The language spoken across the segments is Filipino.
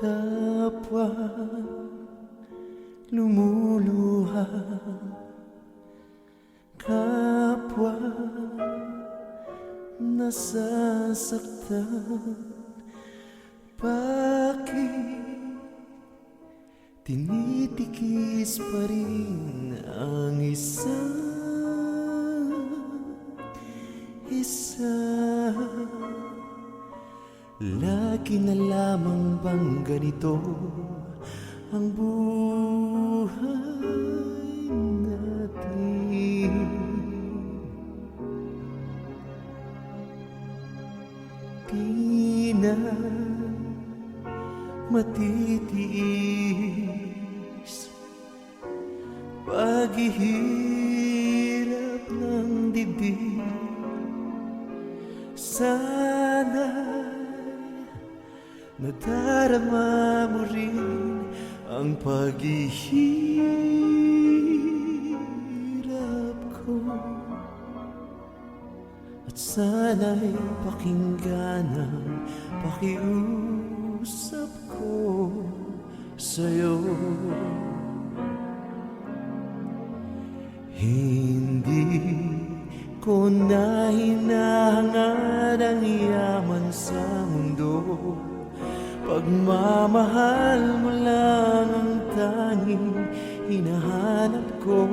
kapwa lumuluha. Kapwa nasasaktan. Bakit tinitikis pa rin ang Lagi na lamang bang ganito ang buhay natin? Di na matitiis Paghihirap ng dibdib. Sana'y nadarama mo rin ang paghihirap ko. At sana'y pakinggan ang pakiusap ko sa'yo. Hindi ko na hinahangad ang yaman sa mundo Pagmamahal mo lang ang tanging hinahanap ko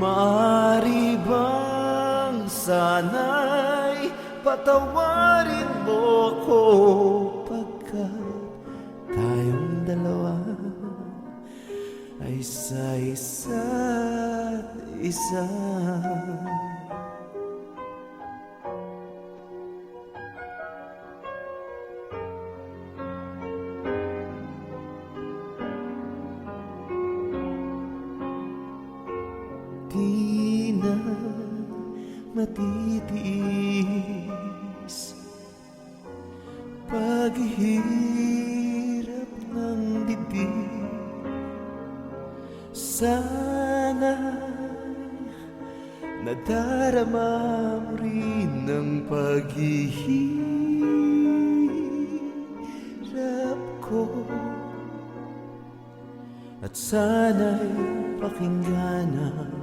Maari bang sana'y patawarin mo ako Pagkat tayong dalawa ay sa isa't isa Di na matitiis. Paghihirap ng dibdib Sana nadarama mo rin ang paghihirap ko. At sana'y pakinggan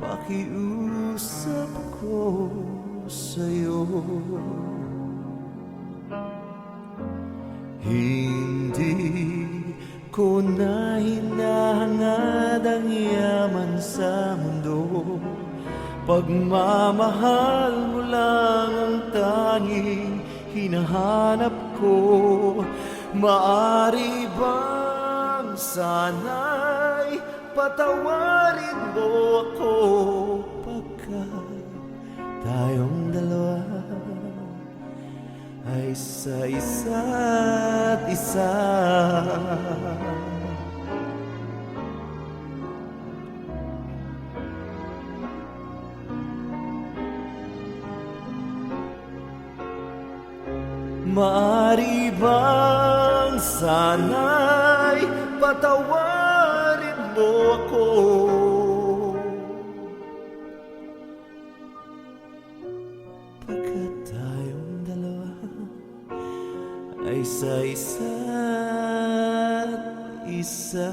pakiusap ko sa'yo. Hindi ko na hinahangad ang yaman sa mundo. Pagmamahal mo lang ang tanging hinahanap ko. Maari bang sana'y patawarin mo ako Pagkat tayong dalawa ay sa isa't isa. Maari bang sana'y patawarin mo ako. Pagkat tayong dalawa isa